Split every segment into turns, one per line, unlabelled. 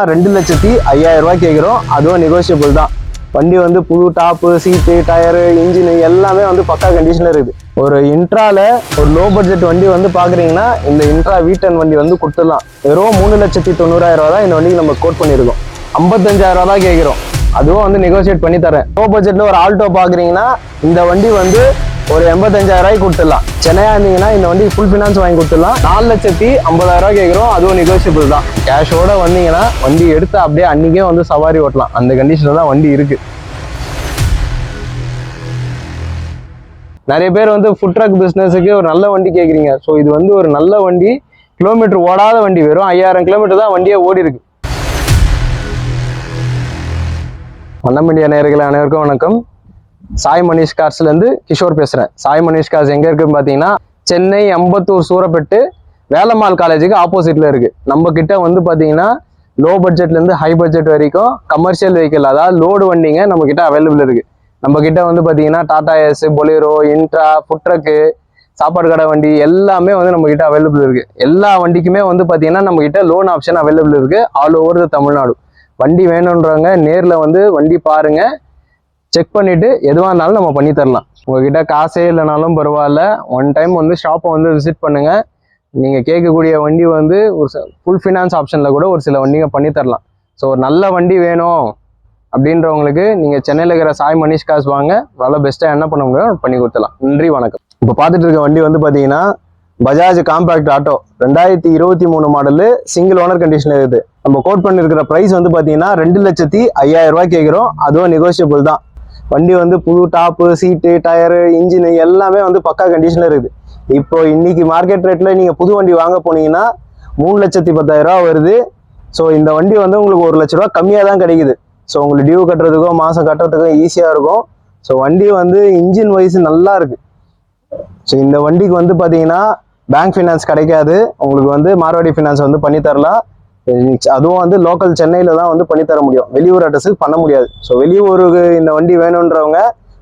ரெண்டு லட்சத்தி ஐயாயிரம் ரூபாய் கேட்குறோம் அதுவும் நெகோஷியபிள் தான். வண்டி வந்து புது டாப்பு சீட்டு டயரு இன்ஜின் எல்லாமே வந்து பக்கா கண்டிஷனில் இருக்குது. ஒரு இன்ட்ரால ஒரு லோ பட்ஜெட் வண்டி வந்து பார்க்குறீங்கன்னா இந்த இன்ட்ரா வீட்டன் வண்டி வந்து கொடுத்துடலாம். வெறும் மூணு லட்சத்தி தொண்ணூறாயிரம் ரூபா தான் இந்த வண்டிக்கு நம்ம கோட் பண்ணியிருக்கோம். ஐம்பத்தஞ்சாயிரம் ரூபா தான் கேட்குறோம் அதுவும் வந்து நெகோஷியேட் பண்ணி தரேன். லோ பட்ஜெட்டில் ஒரு ஆல்டோ பார்க்குறீங்கன்னா இந்த வண்டி வந்து ஒரு எண்பத்தஞ்சாயிரம் ரூபாய்க்கு கொடுத்துடலாம். சென்னையா இருந்தீங்கன்னா இந்த வண்டி ஃபுல் ஃபினான்ஸ் வாங்கி கொடுத்துடலாம். நாலு லட்சத்தி ஐம்பதாயிரம் ரூபாய் கேட்குறோம். அதுவும் நெகோசியபிள் தான். கேஷோட வந்தீங்கன்னா வண்டி எடுத்து அப்படியே அன்னைக்கே வந்து சவாரி ஓட்டலாம். அந்த கண்டிஷனில் தான் வண்டி இருக்கு. நிறைய பேர் வந்து ஃபுட் ட்ரக் பிஸ்னஸுக்கு ஒரு நல்ல வண்டி கேட்குறீங்க. ஸோ இது வந்து ஒரு நல்ல வண்டி. கிலோமீட்டர் ஓடாத வண்டி. வெறும் ஐயாயிரம் கிலோமீட்டர் தான் வண்டியே ஓடி இருக்கு. வண்ணம் இந்தியா அனைவருக்கும் வணக்கம். சாய் மணிஷ் கார்ஸ்லேருந்து கிஷோர் பேசுகிறேன் சாய் மணிஷ் கார்ஸ் எங்கே இருக்குன்னு பார்த்தீங்கன்னா சென்னை அம்பத்தூர் சூரப்பட்டு வேலம்மாள் காலேஜுக்கு ஆப்போசிட்டில் இருக்குது நம்ம கிட்ட வந்து பார்த்தீங்கன்னா லோ பட்ஜெட்லேருந்து ஹை பட்ஜெட் வரைக்கும் கமர்ஷியல் வெஹிக்கிள் அதாவது லோடு வண்டிங்க நம்ம அவைலபிள் இருக்குது நம்ம கிட்டே வந்து பார்த்தீங்கன்னா Tata ace Bolero intra food truck சாப்பாடு கடை வண்டி எல்லாமே வந்து நம்மக்கிட்ட அவைலபிள் இருக்குது எல்லா வண்டிக்குமே வந்து பார்த்தீங்கன்னா நம்மக்கிட்ட லோன் ஆப்ஷன் அவைலபிள் இருக்குது ஆல் ஓவர் த தமிழ்நாடு வண்டி வேணுன்றவங்க நேரில் வந்து வண்டி பாருங்கள் செக் பண்ணிட்டு எதுவாக இருந்தாலும் நம்ம பண்ணி தரலாம். உங்ககிட்ட காசே இல்லைனாலும் பரவாயில்ல. ஒன் டைம் வந்து ஷாப்பை வந்து விசிட் பண்ணுங்க. நீங்கள் கேட்கக்கூடிய வண்டி வந்து ஒரு ஃபுல் ஃபினான்ஸ் ஆப்ஷனில் கூட ஒரு சில வண்டிங்க பண்ணி தரலாம். ஸோ ஒரு நல்ல வண்டி வேணும் அப்படின்றவங்களுக்கு நீங்கள் சென்னையில் இருக்கிற சாய் மனிஷ் காஸ் வாங்க. நல்லா பெஸ்ட்டாக என்ன பண்ண முடியும் பண்ணி கொடுத்துலாம் நன்றி வணக்கம். இப்போ பார்த்துட்டு இருக்க வண்டி வந்து பார்த்தீங்கன்னா பஜாஜ் காம்பேக்ட் ஆட்டோ ரெண்டாயிரத்தி இருபத்தி மூணு மாடலு சிங்கிள் ஓனர் கண்டிஷனில் இருக்குது. நம்ம கோட் பண்ணிருக்கிற ப்ரைஸ் வந்து பார்த்தீங்கன்னா ரெண்டு லட்சத்தி ஐயாயிரம் ரூபாய் கேட்குறோம். அதுவும் நெகோஷியபிள் தான். வண்டி வந்து புது டாப்பு சீட்டு டயரு இன்ஜின் எல்லாமே வந்து பக்கா கண்டிஷனில் இருக்குது. இப்போ இன்னைக்கு மார்க்கெட் ரேட்டில் நீங்கள் புது வண்டி வாங்க போனீங்கன்னா மூணு லட்சத்தி பத்தாயிரம் ரூபா வருது. ஸோ இந்த வண்டி வந்து உங்களுக்கு ஒரு லட்ச ரூபா கம்மியாக தான் கிடைக்குது. ஸோ உங்களுக்கு டியூ கட்டுறதுக்கும் மாதம் கட்டுறதுக்கும் ஈஸியாக இருக்கும். ஸோ வண்டி வந்து இன்ஜின் வைஸ் நல்லா இருக்கு. ஸோ இந்த வண்டிக்கு வந்து பார்த்தீங்கன்னா பேங்க் ஃபினான்ஸ் கிடைக்காது. உங்களுக்கு வந்து மார்வாடி ஃபினான்ஸ் வந்து பண்ணி தரலாம். அதுவும் வந்து லோக்கல் சென்னையில் தான் வந்து பண்ணித்தர முடியும். வெளியூர் அட்ரஸுக்கு பண்ண முடியாது. ஸோ வெளியூருக்கு இந்த வண்டி வேணுன்றவங்க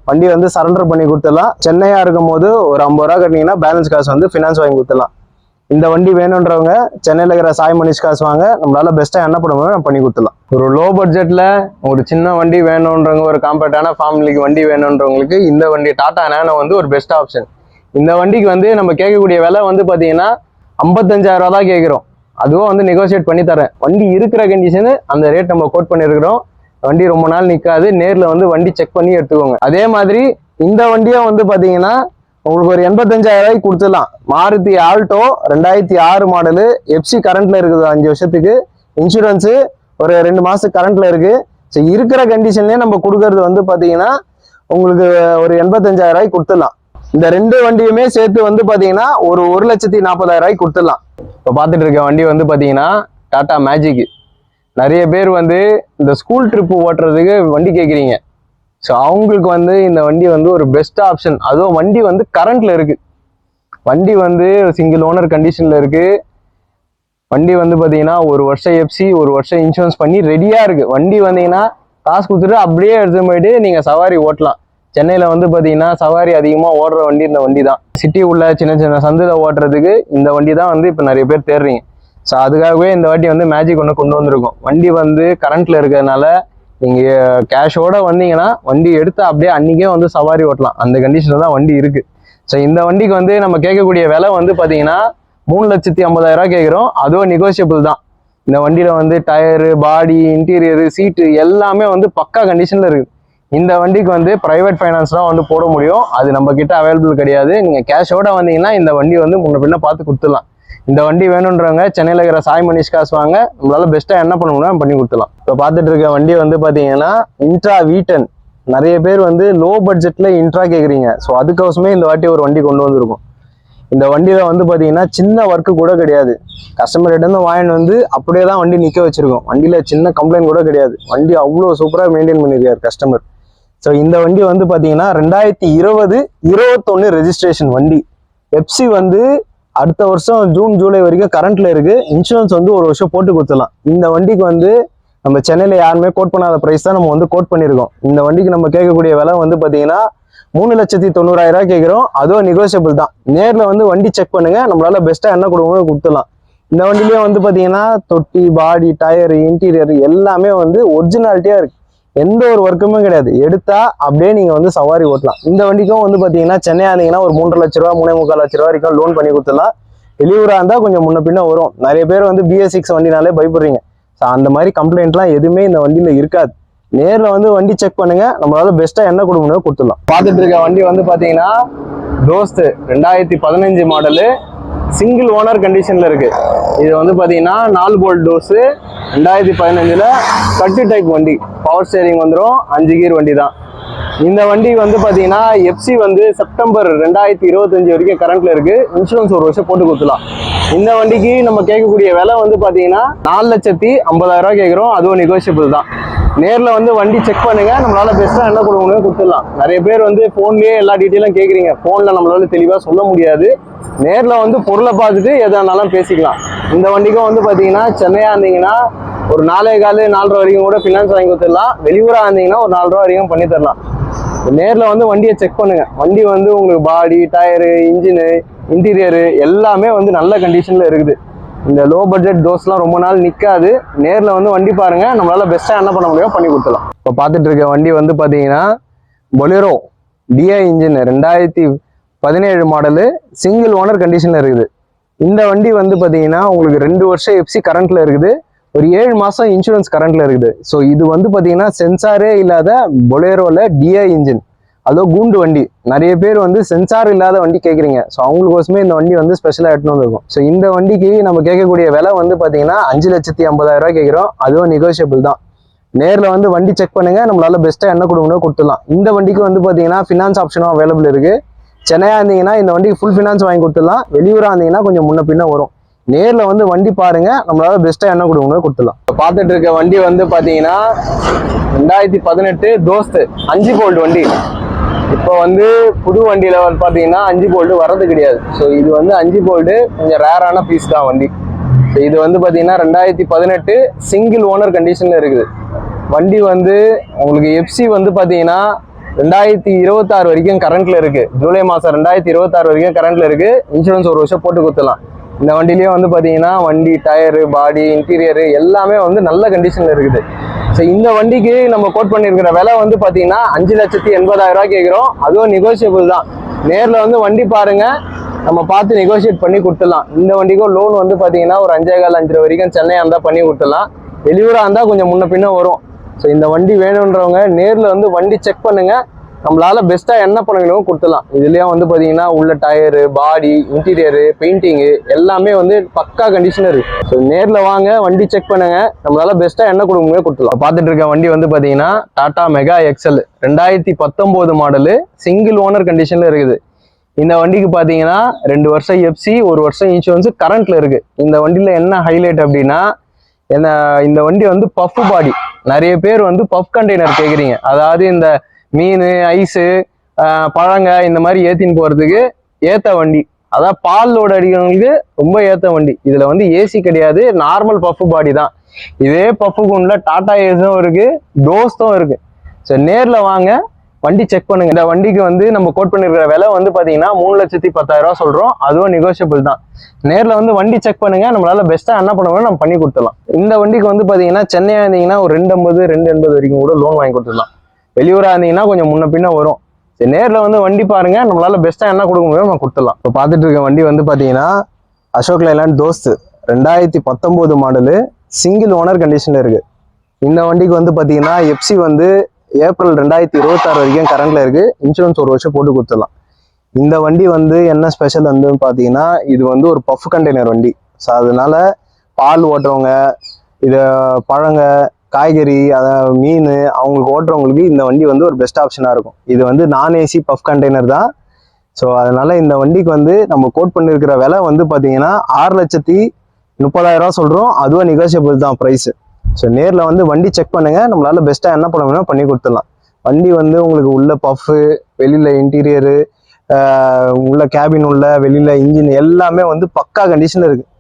வண்டி வந்து சரண்டர் பண்ணி கொடுத்துடலாம். சென்னையாக இருக்கும் போது ஒரு ஐம்பது ரூபா கட்டினீங்கன்னா பேலன்ஸ் காசு வந்து ஃபினான்ஸ் வாங்கி கொடுத்துடலாம். இந்த வண்டி வேணுன்றவங்க சென்னையில் இருக்கிற சாய் மனிஷ் காசு வாங்க நம்மளால பெஸ்ட்டாக என்ன பண்ண முடியும் நம்ம பண்ணி கொடுத்துடலாம். ஒரு லோ பட்ஜெட்டில் ஒரு சின்ன வண்டி வேணுன்றவங்க ஒரு காம்பேக்டான ஃபேமிலிக்கு வண்டி வேணுன்றவங்களுக்கு இந்த வண்டி டாடா நேனோ வந்து ஒரு பெஸ்ட் ஆப்ஷன் இந்த வண்டிக்கு வந்து நம்ம கேட்கக்கூடிய விலை வந்து பார்த்தீங்கன்னா ஐம்பத்தஞ்சாயிரம் ரூபா தான் கேட்குறோம். அதுவும் வந்து நெகோசியேட் பண்ணி தரேன். வண்டி இருக்கிற கண்டிஷனு அந்த ரேட் நம்ம கோட் பண்ணியிருக்கிறோம் வண்டி ரொம்ப நாள் நிற்காது நேரில் வந்து வண்டி செக் பண்ணி எடுத்துக்கோங்க. அதே மாதிரி இந்த வண்டியும் வந்து பார்த்தீங்கன்னா உங்களுக்கு ஒரு எண்பத்தஞ்சாயிரம் ரூபாய்க்கு கொடுத்துடலாம். மாருதி ஆல்டோ ரெண்டாயிரத்தி ஆறு மாடலு எஃப்சி கரண்ட்டில் இருக்குது அஞ்சு வருஷத்துக்கு. இன்சூரன்ஸு ஒரு ரெண்டு மாதத்துக்கு கரண்ட்டில் இருக்குது ஸோ இருக்கிற கண்டிஷன்லேயே நம்ம கொடுக்கறது வந்து பார்த்தீங்கன்னா உங்களுக்கு ஒரு எண்பத்தஞ்சாயிரம் ரூபாய்க்கு கொடுத்துடலாம். இந்த ரெண்டு வண்டியுமே சேர்த்து வந்து பார்த்தீங்கன்னா ஒரு ஒரு லட்சத்தி நாற்பதாயிரம் ரூபாய்க்கு கொடுத்துடலாம். இப்போ பார்த்துட்டு இருக்க வண்டி வந்து பார்த்தீங்கன்னா டாட்டா மேஜிக் நிறைய பேர் வந்து இந்த ஸ்கூல் ட்ரிப்பு ஓட்டுறதுக்கு வண்டி கேட்குறீங்க ஸோ அவங்களுக்கு வந்து இந்த வண்டி வந்து ஒரு பெஸ்ட் ஆப்ஷன் அதுவும் வண்டி வந்து கரண்ட்ல இருக்குது வண்டி வந்து சிங்கிள் ஓனர் கண்டிஷனில் இருக்குது வண்டி வந்து பார்த்தீங்கன்னா ஒரு வருஷம் எஃப்சி ஒரு வருஷம் இன்சூரன்ஸ் பண்ணி ரெடியாக இருக்குது வண்டி வந்தீங்கன்னா காசு கொடுத்துட்டு அப்படியே எடுத்து போயிட்டு நீங்கள் சவாரி ஓட்டலாம். சென்னையில் வந்து பார்த்தீங்கன்னா சவாரி அதிகமாக ஓடுற வண்டி இந்த வண்டி தான் சிட்டி உள்ள சின்ன சின்ன சந்தில் ஓட்டுறதுக்கு இந்த வண்டி தான் வந்து இப்போ நிறைய பேர் தேடுறீங்க. ஸோ அதுக்காகவே இந்த வாட்டி வந்து மேஜிக் ஒன்று கொண்டு வந்திருக்கோம். வண்டி வந்து கரண்ட்டில் இருக்கிறதுனால நீங்கள் கேஷோட வந்தீங்கன்னா வண்டி எடுத்து அப்படியே அன்றைக்கே வந்து சவாரி ஓட்டலாம். அந்த கண்டிஷனில் தான் வண்டி இருக்குது ஸோ இந்த வண்டிக்கு வந்து நம்ம கேட்கக்கூடிய விலை வந்து பார்த்தீங்கன்னா மூணு லட்சத்தி ஐம்பதாயிரம் கேட்குறோம். அதுவும் நெகோசியபிள் தான். இந்த வண்டியில் வந்து டயரு பாடி இன்டீரியரு சீட்டு எல்லாமே வந்து பக்கா கண்டிஷனில் இருக்குது இந்த வண்டிக்கு வந்து ப்ரைவேட் ஃபைனான்ஸ் தான் வந்து போட முடியும். அது நம்ம கிட்ட அவைலபிள் கிடையாது. நீங்கள் கேஷோட வந்தீங்கன்னா இந்த வண்டி வந்து முன்ன பின்ன பார்த்து கொடுத்துடலாம். இந்த வண்டி வேணுன்றவங்க சென்னையில் இருக்கிற சாய் மணிஷ் காசு வாங்க. நம்மளால பெஸ்ட்டாக என்ன பண்ண முடியும் பண்ணி கொடுத்துலாம் இப்போ பார்த்துட்டு இருக்க வண்டி வந்து பார்த்தீங்கன்னா இன்ட்ரா வீட்டன் நிறைய பேர் வந்து லோ பட்ஜெட்டில் இன்ட்ரா கேட்குறீங்க ஸோ அதுக்கோசமே இந்த வாட்டி ஒரு வண்டி கொண்டு வந்திருக்கும். இந்த வண்டியில் வந்து பார்த்தீங்கன்னா சின்ன ஒர்க்கு கூட கிடையாது. கஸ்டமர்கிட்டேருந்து வாங்கிட்டு வந்து அப்படியே தான் வண்டி நிற்க வச்சுருக்கோம். வண்டியில் சின்ன கம்ப்ளைண்ட் கூட கிடையாது. வண்டி அவ்வளோ சூப்பராக மெயின்டைன் பண்ணியிருக்காரு கஸ்டமர் ஸோ இந்த வண்டி வந்து பார்த்தீங்கன்னா ரெண்டாயிரத்தி இருபது இருபத்தொன்று ரெஜிஸ்ட்ரேஷன் வண்டி. எப்சி வந்து அடுத்த வருஷம் ஜூன் ஜூலை வரைக்கும் கரண்ட்ல இருக்கு. இன்சூரன்ஸ் வந்து ஒரு வருஷம் போட்டு கொடுத்துடலாம். இந்த வண்டிக்கு வந்து நம்ம சென்னையில் யாருமே கோட் பண்ணாத ப்ரைஸ் தான் நம்ம வந்து கோட் பண்ணியிருக்கோம். இந்த வண்டிக்கு நம்ம கேட்கக்கூடிய விலை வந்து பார்த்தீங்கன்னா மூணு லட்சத்தி தொண்ணூறாயிரம் ரூபாய் கேட்குறோம். அதுவும் நெகோசியபிள் தான். நேரில் வந்து வண்டி செக் பண்ணுங்க. நம்மளால பெஸ்ட்டாக என்ன கொடுக்கணும் கொடுத்துடலாம். இந்த வண்டிலேயே வந்து பார்த்தீங்கன்னா தொட்டி பாடி டயர் இன்டீரியர் எல்லாமே வந்து ஒரிஜினாலிட்டியாக இருக்கு. எந்த ஒரு ஒர்க்குமே கிடையாது. எடுத்தா அப்படியே நீங்கள் வந்து சவாரி ஓட்டலாம். இந்த வண்டிக்கும் வந்து பார்த்தீங்கன்னா சென்னையா இருந்தீங்கன்னா ஒரு மூன்று லட்ச ரூபா மூணே முக்கால் லட்ச ரூபா வரைக்கும் லோன் பண்ணி கொடுத்துடலாம். வெளியூராக இருந்தால் கொஞ்சம் முன்ன பின்ன வரும். நிறைய பேர் வந்து பிஎஸ் சிக்ஸ் வண்டினாலே பயப்படுறீங்க. ஸோ அந்த மாதிரி கம்ப்ளைண்ட்லாம் எதுவுமே இந்த வண்டியில் இருக்காது. நேரில் வந்து வண்டி செக் பண்ணுங்க. நம்மளால பெஸ்ட்டாக என்ன கொடுக்க முடியுமோ கொடுத்துடலாம். பார்த்துட்டு இருக்க வண்டி வந்து பார்த்தீங்கன்னா தோஸ்து ரெண்டாயிரத்தி பதினஞ்சு மாடலு சிங்கிள் ஓனர் கண்டிஷனில் இருக்கு. இது வந்து பார்த்தீங்கன்னா நாலு போல்ட் டோஸு ரெண்டாயிரத்தி பதினஞ்சில் கட்டு டைப் வண்டி. பவர் ஸ்டேரிங் வந்துடும் அஞ்சு கீர் வண்டி தான் இந்த வண்டி வந்து பார்த்தீங்கன்னா எஃப்சி வந்து செப்டம்பர் ரெண்டாயிரத்தி இருபத்தஞ்சி வரைக்கும் கரண்ட்ல இருக்கு. இன்சூரன்ஸ் ஒரு வருஷம் போட்டு கொடுத்துலாம் இந்த வண்டிக்கு நம்ம கேட்கக்கூடிய விலை வந்து பார்த்தீங்கன்னா நாலு லட்சத்தி ஐம்பதாயிரம் ரூபா கேட்குறோம். அதுவும் நெகோஷியபிள் தான். நேரில் வந்து வண்டி செக் பண்ணுங்க. நம்மளால பெஸ்ட்டாக என்ன கொடுக்க கொடுத்துடலாம். நிறைய பேர் வந்து ஃபோன்லேயே எல்லா டீட்டெயிலும் கேட்குறீங்க ஃபோனில் நம்மளால தெளிவாக சொல்ல முடியாது. நேரில் வந்து பொருளை பார்த்துட்டு எதானாலும் பேசிக்கலாம். இந்த வண்டிக்கும் வந்து பார்த்தீங்கன்னா சென்னையாக இருந்தீங்கன்னா ஒரு நாலே காலு நாலரை வரைக்கும் கூட ஃபினான்ஸ் வாங்கி கொடுத்துடலாம். வெளியூராக இருந்தீங்கன்னா ஒரு நாலு ரூபா வரைக்கும் பண்ணி தரலாம். நேரில் வந்து வண்டியை செக் பண்ணுங்க. வண்டி வந்து உங்களுக்கு பாடி டயரு இன்ஜினு இன்டீரியரு எல்லாமே வந்து நல்ல கண்டிஷனில் இருக்குது. இந்த லோ பட்ஜெட் டோஸ்லாம் ரொம்ப நாள் நிற்காது நேரில் வந்து வண்டி பாருங்கள் நம்மளால் பெஸ்ட்டாக என்ன பண்ண முடியும் பண்ணி கொடுத்துலாம் இப்போ பார்த்துட்டு இருக்க வண்டி வந்து பார்த்தீங்கன்னா பொலேரோ டிஐ இன்ஜின் ரெண்டாயிரத்தி பதினேழு மாடலு சிங்கிள் ஓனர் கண்டிஷனில் இருக்குது. இந்த வண்டி வந்து பார்த்தீங்கன்னா உங்களுக்கு ரெண்டு வருஷம் எஃப்சி கரண்ட்டில் இருக்குது. ஒரு ஏழு மாதம் இன்சூரன்ஸ் கரண்ட்டில் இருக்குது. ஸோ இது வந்து பார்த்தீங்கன்னா சென்சாரே இல்லாத பொலேரோவில் டிஐ இன்ஜின் அதோ கூண்டு வண்டி. நிறைய பேர் வந்து சென்சார் இல்லாத வண்டி கேட்குறீங்க ஸோ அவங்களுக்கோசமே இந்த வண்டி வந்து ஸ்பெஷலாக எடுத்துன்னு வந்துருக்கும். ஸோ இந்த வண்டிக்கு நம்ம கேட்கக்கூடிய விலை வந்து பார்த்தீங்கன்னா அஞ்சு லட்சத்தி ஐம்பதாயிரம் கேட்குறோம் அதுவும் நெகோஷியபிள் தான். நேரில் வந்து வண்டி செக் பண்ணுங்க. நம்மளால பெஸ்ட்டாக என்ன கொடுக்கணும் கொடுத்துடலாம். இந்த வண்டிக்கு வந்து பார்த்தீங்கன்னா ஃபினான்ஸ் ஆப்ஷனும் அவைலபிள் இருக்குது சென்னையாக இருந்தீங்கன்னா இந்த வண்டிக்கு ஃபுல் ஃபினான்ஸ் வாங்கி கொடுத்துடலாம். வெளியூராக இருந்தீங்கன்னா கொஞ்சம் முன்ன பின்ன வரும். நேரில் வந்து வண்டி பாருங்க. நம்மளால பெஸ்ட்டாக என்ன கொடுக்கணும் கொடுத்துடலாம். இப்போ பார்த்துட்டு இருக்க வண்டி வந்து பார்த்தீங்கன்னா ரெண்டாயிரத்தி பதினெட்டு தோஸ்து. அஞ்சு போல்ட் வண்டி. இப்போ வந்து புது வண்டியில் வந்து பார்த்தீங்கன்னா அஞ்சு போல்டு வர்றது கிடையாது. ஸோ இது வந்து அஞ்சு போல்டு கொஞ்சம் ரேரான பீஸ் தான் வண்டி. ஸோ இது வந்து பார்த்தீங்கன்னா ரெண்டாயிரத்தி பதினெட்டு சிங்கிள் ஓனர் கண்டிஷனில் இருக்குது. வண்டி வந்து உங்களுக்கு எஃப்சி வந்து பார்த்தீங்கன்னா ரெண்டாயிரத்தி இருபத்தாறு வரைக்கும் கரண்ட்டில் இருக்குது ஜூலை மாதம் ரெண்டாயிரத்தி இருபத்தாறு வரைக்கும் கரண்ட்டில் இருக்குது இன்சூரன்ஸ் ஒரு வருஷம் போட்டு கொடுத்துலாம் இந்த வண்டிலேயே வந்து பார்த்தீங்கன்னா வண்டி டயரு பாடி இன்டீரியரு எல்லாமே வந்து நல்ல கண்டிஷனில் இருக்குது. ஸோ இந்த வண்டிக்கு நம்ம கோட் பண்ணியிருக்கிற விலை வந்து பார்த்தீங்கன்னா அஞ்சு லட்சத்தி எண்பதாயிரம் ரூபா கேட்குறோம் அதுவும் நெகோஷியபிள் தான். நேரில் வந்து வண்டி பாருங்கள் நம்ம பார்த்து நெகோஷியேட் பண்ணி கொடுத்துடலாம். இந்த வண்டிக்கும் லோன் வந்து பார்த்தீங்கன்னா ஒரு அஞ்சே கால் அஞ்சரை வரைக்கும் சென்னையாக இருந்தால் பண்ணி கொடுத்துடலாம். வெளியூராக இருந்தால் கொஞ்சம் முன்ன பின்ன வரும். ஸோ இந்த வண்டி வேணுன்றவங்க நேரில் வந்து வண்டி செக் பண்ணுங்கள் நம்மளால பெஸ்ட்டாக என்ன பண்ணணும் கொடுத்துடலாம். இதுலேயும் வந்து பார்த்தீங்கன்னா உள்ள டயரு பாடி இன்டீரியரு பெயிண்டிங்கு எல்லாமே வந்து பக்கா கண்டிஷனர் இருக்குது ஸோ நேரில் வாங்க வண்டி செக் பண்ணுங்க. நம்மளால பெஸ்ட்டாக என்ன கொடுக்க முடியும் கொடுத்துடலாம் பார்த்துட்டு இருக்க வண்டி வந்து பார்த்தீங்கன்னா டாடா மெகா எக்ஸல் ரெண்டாயிரத்தி பத்தொம்போது மாடலு சிங்கிள் ஓனர் கண்டிஷனில் இருக்குது. இந்த வண்டிக்கு பார்த்தீங்கன்னா ரெண்டு வருஷம் எஃப்சி ஒரு வருஷம் இன்சூரன்ஸ் கரண்ட்டில் இருக்குது இந்த வண்டியில் என்ன ஹைலைட் அப்படின்னா என்ன இந்த வண்டி வந்து பஃப் பாடி நிறைய பேர் வந்து பஃப் கண்டெய்னர் கேட்குறீங்க அதாவது இந்த மீன் ஐஸு பழங்க இந்த மாதிரி ஏற்றின்னு போகிறதுக்கு ஏற்ற வண்டி. அதான் பால் லோடு அடிக்கிறவங்களுக்கு ரொம்ப ஏற்ற வண்டி. இதில் வந்து ஏசி கிடையாது நார்மல் பஃப் பாடி தான். இதே பஃப் குண்டில் டாடா ஏஸும் இருக்குது டோஸ்தும் இருக்குது ஸோ நேரில் வாங்க வண்டி செக் பண்ணுங்க. இந்த வண்டிக்கு வந்து நம்ம கோட் பண்ணிருக்கிற விலை வந்து பார்த்தீங்கன்னா மூணு லட்சத்தி பத்தாயிரம் ரூபா சொல்கிறோம் அதுவும் நெகோஷியபிள் தான். நேரில் வந்து வண்டி செக் பண்ணுங்க நம்மளால பெஸ்ட்டாக என்ன பண்ணுவோம் நம்ம பண்ணி கொடுத்துடலாம். இந்த வண்டிக்கு வந்து பார்த்தீங்கன்னா சென்னையாக இருந்தீங்கன்னா ஒரு ரெண்டு ஐம்பது ரெண்டு எண்பது வரைக்கும் கூட லோன் வாங்கி கொடுத்துடலாம். வெளியூராக இருந்தீங்கன்னா கொஞ்சம் முன்ன பின்ன வரும். சரி நேரில் வந்து வண்டி பாருங்க. நம்மளால பெஸ்ட்டாக என்ன கொடுக்க முடியும் நம்ம கொடுத்துடலாம். இப்போ பார்த்துட்டு இருக்க வண்டி வந்து பார்த்தீங்கன்னா அசோக் லைலாண்ட் தோஸ்து. ரெண்டாயிரத்தி பத்தொம்போது மாடலு சிங்கிள் ஓனர் கண்டிஷனில் இருக்குது இந்த வண்டிக்கு வந்து பார்த்தீங்கன்னா எஃப்சி வந்து ஏப்ரல் ரெண்டாயிரத்தி இருபத்தாறு வரைக்கும் கரண்டில் இருக்குது இன்சூரன்ஸ் ஒரு வருஷம் போட்டு கொடுத்துடலாம். இந்த வண்டி வந்து என்ன ஸ்பெஷல் வந்து பார்த்தீங்கன்னா இது வந்து ஒரு பஃப் கண்டெய்னர் வண்டி. ஸோ அதனால பால் ஓட்டுறவங்க இதை பழங்க காய்கறி அதை மீன் அவங்களுக்கு ஓட்டுறவங்களுக்கு இந்த வண்டி வந்து ஒரு பெஸ்ட் ஆப்ஷனாக இருக்கும். இது வந்து நான் ஏசி பஃப் கண்டெய்னர் தான். ஸோ அதனால் இந்த வண்டிக்கு வந்து நம்ம கோட் பண்ணியிருக்கிற விலை வந்து பார்த்தீங்கன்னா ஆறு லட்சத்தி முப்பதாயிரரூவா சொல்கிறோம் அதுவும் நெகோசியபிள் தான் ப்ரைஸு ஸோ நேரில் வந்து வண்டி செக் பண்ணுங்கள் நம்மளால் பெஸ்ட்டாக என்ன பண்ண வேணும் பண்ணி கொடுத்துடலாம். வண்டி வந்து உங்களுக்கு உள்ள பஃப்பு வெளியில் இன்டீரியரு உள்ள கேபின் உள்ள வெளியில் இன்ஜின் எல்லாமே வந்து பக்கா கண்டிஷனில் இருக்குது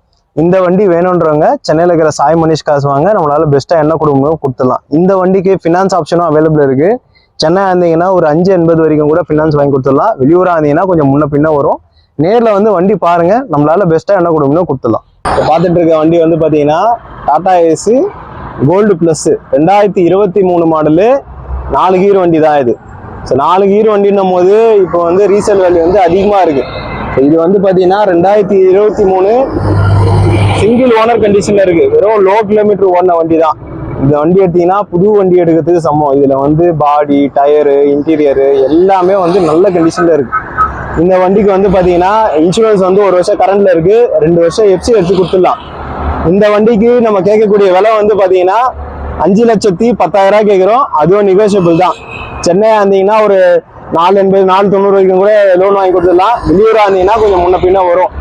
இந்த வண்டி வேணுன்றவங்க சென்னையில் இருக்கிற சாய் மனிஷ் காசு வாங்க நம்மளால பெஸ்ட்டாக என்ன கொடுக்க கொடுத்துடலாம். இந்த வண்டிக்கு ஃபினான்ஸ் ஆப்ஷனும் அவைலபிள் இருக்குது சென்னை இருந்தீங்கன்னா ஒரு அஞ்சு எண்பது வரைக்கும் கூட ஃபினான்ஸ் வாங்கி கொடுத்துடலாம். வெளியூராக இருந்தீங்கன்னா கொஞ்சம் முன்ன பின்ன வரும். நேரில் வந்து வண்டி பாருங்கள் நம்மளால பெஸ்ட்டாக என்ன கொடுக்க கொடுத்துடலாம். இப்போ பார்த்துட்டு இருக்க வண்டி வந்து பார்த்தீங்கன்னா டாடா ஏசி கோல்டு ப்ளஸ்ஸு ரெண்டாயிரத்தி இருபத்தி மூணு மாடலு நாலு கீர் வண்டி தான் இது. ஸோ நாலு கீர் வண்டின்னும் போது இப்போ வந்து ரீசேல் வேல்யூ வந்து அதிகமாக இருக்குது இது வந்து பார்த்தீங்கன்னா ரெண்டாயிரத்தி இருபத்தி மூணு சிங்கிள் ஓனர் கண்டிஷன்ல இருக்கு. வெறும் லோ கிலோமீட்டர் ஓடின வண்டி தான் இந்த வண்டி எடுத்தீங்கன்னா புது வண்டி எடுக்கிறதுக்கு சமம். இதுல வந்து பாடி டயரு இன்டீரியரு எல்லாமே வந்து நல்ல கண்டிஷன்ல இருக்கு. இந்த வண்டிக்கு வந்து பாத்தீங்கன்னா இன்சூரன்ஸ் வந்து ஒரு வருஷம் கரண்ட்ல இருக்கு. ரெண்டு வருஷம் எஃப்சி எடுத்து கொடுத்துடலாம். இந்த வண்டிக்கு நம்ம கேட்கக்கூடிய விலை வந்து பாத்தீங்கன்னா அஞ்சு லட்சத்தி பத்தாயிரம் ரூபாய் கேட்குறோம். அதுவும் நெகோஷியபிள் தான். சென்னையா இருந்தீங்கன்னா ஒரு நாலு எண்பது நாலு தொண்ணூறு வரைக்கும் கூட லோன் வாங்கி கொடுத்துடலாம். வெளியூரா இருந்தீங்கன்னா கொஞ்சம் முன்ன பின்ன வரும்.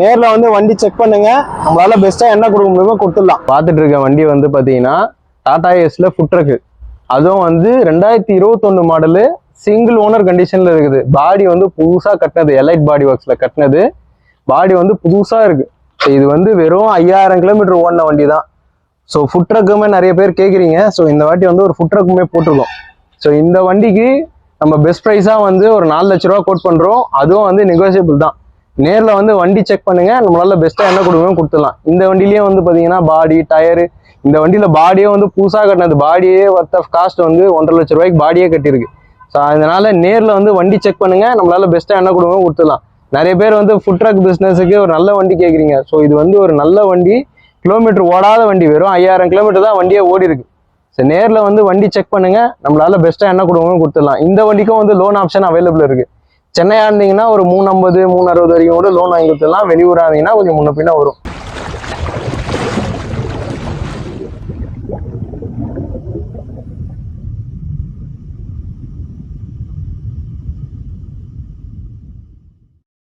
நேரில் வந்து வண்டி செக் பண்ணுங்க. நம்மளால பெஸ்ட்டாக என்ன கொடுக்க முடியுமோ கொடுத்துடலாம். பார்த்துட்டு இருக்க வண்டி வந்து பார்த்தீங்கன்னா டாடா ஏஸில் ஃபுட்ரக்கு அதுவும் வந்து ரெண்டாயிரத்தி இருபத்தொன்னு மாடலு சிங்கிள் ஓனர் கண்டிஷனில் இருக்குது. பாடி வந்து புதுசாக கட்டினது எலைட் பாடி ஒர்க்ஸில் கட்டினது. பாடி வந்து புதுசாக இருக்குது ஸோ இது வந்து வெறும் ஐயாயிரம் கிலோமீட்டர் ஓடின வண்டி தான் ஸோ ஃபுட் ட்ரக்குமே நிறைய பேர் கேட்குறீங்க ஸோ இந்த வாட்டி வந்து ஒரு ஃபுட் ட்ரக்குமே போட்டிருக்கோம். ஸோ இந்த வண்டிக்கு நம்ம பெஸ்ட் ப்ரைஸாக வந்து ஒரு நாலு லட்ச ரூபா கோட் பண்ணுறோம் அதுவும் வந்து நெகோசியபிள் தான். நேரில் வந்து வண்டி செக் பண்ணுங்கள் நம்மளால பெஸ்ட்டாக என்ன கொடுக்கணும் கொடுத்துடலாம். இந்த வண்டிலேயே வந்து பார்த்தீங்கன்னா பாடி டயரு இந்த வண்டியில் பாடியே வந்து புதுசாக கட்டினது. பாடியே ஒர்த் ஆஃப் காஸ்ட் வந்து ஒன்றரை லட்ச ரூபாய்க்கு பாடியே கட்டியிருக்கு. ஸோ அதனால் நேரில் வந்து வண்டி செக் பண்ணுங்கள் நம்மளால பெஸ்ட்டாக என்ன கொடுக்கணும் கொடுத்துடலாம். நிறைய பேர் வந்து ஃபுட் ட்ரக் பிஸ்னஸுக்கு ஒரு நல்ல வண்டி கேட்குறீங்க ஸோ இது வந்து ஒரு நல்ல வண்டி. கிலோமீட்டர் ஓடாத வண்டி. வெறும் ஐயாயிரம் கிலோமீட்டர் தான் வண்டியே ஓடி இருக்கு. ஸோ நேரில் வந்து வண்டி செக் பண்ணுங்கள் நம்மளால பெஸ்ட்டாக என்ன கொடுக்கணும் கொடுத்துடலாம். இந்த வண்டிக்கும் வந்து லோன் ஆப்ஷன் அவைலபிள் இருக்குது சென்னையா இருந்தீங்கன்னா ஒரு மூணு ஐம்பது மூணு அறுபது வரைக்கும் கூட லோன் வாங்கி கொடுத்துலாம் வெளியூராக இருந்தீங்கன்னா கொஞ்சம் முன்ன பின்ன வரும்.